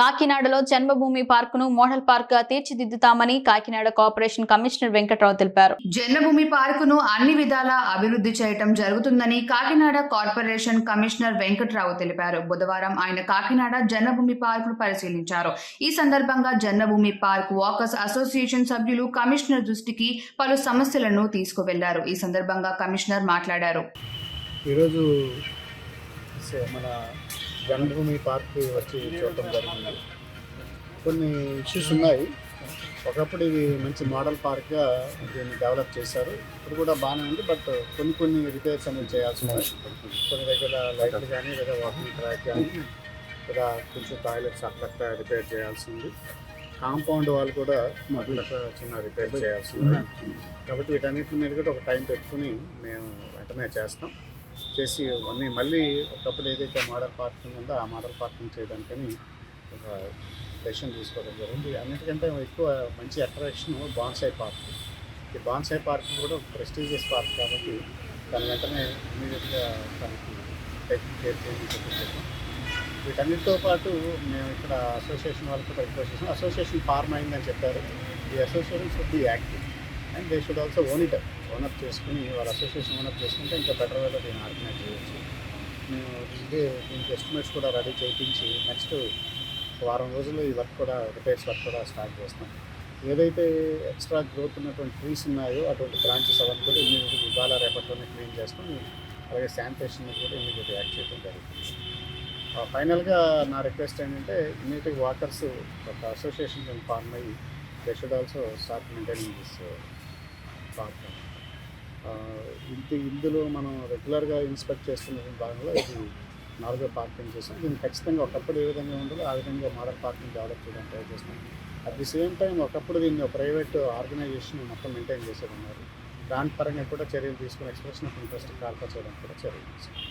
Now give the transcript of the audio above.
కాకినాడలో జన్మభూమి పార్కును మోడల్ పార్క్గా తీర్చిదిద్దుతామని కాకినాడ కార్పొరేషన్ కమిషనర్ వెంకట్రావు తెలిపారు. జన్మభూమి పార్కును అన్ని విధాలా అభివృద్ధి చేయటం జరుగుతుందని కాకినాడ కార్పొరేషన్ కమిషనర్ వెంకట్రావు తెలిపారు. బుధవారం ఆయన కాకినాడ జన్మభూమి పార్కును పరిశీలించారు. ఈ సందర్భంగా జన్మభూమి పార్క్ వాకర్స్ అసోసియేషన్ సభ్యులు కమిషనర్ దృష్టికి పలు సమస్యలను తీసుకువెళ్ళారు. ఈ సందర్భంగా కమిషనర్ మాట్లాడారు. ఈరోజు మన జన్మభూమి పార్క్ వచ్చి చూడటం జరిగింది. కొన్ని ఇష్యూస్ ఉన్నాయి. ఒకప్పుడు ఇది మంచి మోడల్ పార్క్గా దీన్ని డెవలప్ చేశారు. ఇప్పుడు కూడా బాగానే ఉంది బట్ కొన్ని కొన్ని రిపేర్స్ అనేవి చేయాల్సి కొన్ని దగ్గర లైట్లు కానీ లేదా వాకింగ్ ట్రాక్ కానీ లేదా కొంచెం టాయిలెట్స్ అక్కడ రిపేర్ చేయాల్సి ఉంది. కాంపౌండ్ వాళ్ళు కూడా అక్కడక్కడ చిన్న రిపేర్ చేయాల్సి ఉంది. కాబట్టి వీటన్నిటి మీద కూడా ఒక టైం పెట్టుకుని మేము వెంటనే చేస్తాం. చేసి అన్నీ మళ్ళీ ఒకప్పుడు ఏదైతే మోడల్ పార్క్ ఉందో ఆ మోడల్ పార్కింగ్ చేయడానికని ఒక డెసిషన్ తీసుకోవడం జరిగింది. అన్నిటికంటే ఎక్కువ మంచి అట్రాక్షన్ బాన్సాయి పార్క్ ఈ బాన్సాయి పార్క్ కూడా ప్రెస్టీజియస్ పార్క్ కాబట్టి దాని వెంటనే ఇమీడియట్గా దానికి కేర్ చేయమని చెప్పేసాము వీటన్నిటితో పాటు మేము ఇక్కడ అసోసియేషన్ వాళ్ళకి కూడా రిక్వెస్ట్ చేసాం. అసోసియేషన్ ఫార్మ్ అయిందని చెప్పారు. ఈ association should be active and they should also own it own up చేసుకుని వాళ్ళ అసోసియేషన్ ఓనప్ చేసుకుంటే ఇంకా బెటర్ వేలో దీన్ని ఆర్గనైజ్ చేయొచ్చు. మేము ఇదే దీనికి ఎస్టిమేట్స్ కూడా రెడీ చేయించి నెక్స్ట్ వారం రోజుల్లో ఈ వర్క్ కూడా రిపేర్స్ వర్క్ కూడా స్టార్ట్ చేస్తాం. ఏదైతే ఎక్స్ట్రా గ్రోత్ ఉన్నటువంటి ట్రీస్ ఉన్నాయో అటువంటి బ్రాంచెస్ అవన్నీ కూడా ఇమీడియట్గా ఇవాళ రేపట్లోనే క్లీన్ చేసుకుని అలాగే శానిటేషన్ కూడా ఇమీడియట్ యాక్ట్ చేయడం జరుగుతుంది. ఫైనల్గా నా రిక్వెస్ట్ ఏంటంటే ఇమీడియట్గా వాటర్స్ ఒక అసోసియేషన్ ఫార్మ్ అయ్యి they should also start maintaining this park ఇంత ఇందులో మనం రెగ్యులర్గా ఇన్స్పెక్ట్ చేస్తున్న భాగంలో ఇది నాలుగో పార్కింగ్ చేసాం దీన్ని ఖచ్చితంగా ఒకప్పుడు ఏ విధంగా ఉండాలో ఆ విధంగా మోడల్ పార్కింగ్ డెవలప్ చేయడానికి ట్రై చేస్తాం. అట్ ది సేమ్ టైం ఒకప్పుడు దీన్ని ప్రైవేట్ ఆర్గనైజేషన్ మొత్తం మెయింటైన్ చేసేది ఉన్నారు దాని పరంగా కూడా చర్యలు తీసుకుని ఎక్స్ప్రెషన్ ఆఫ్ ఇంట్రెస్ట్ కాల్ప చేయడానికి కూడా చర్యలు తీసుకున్నాం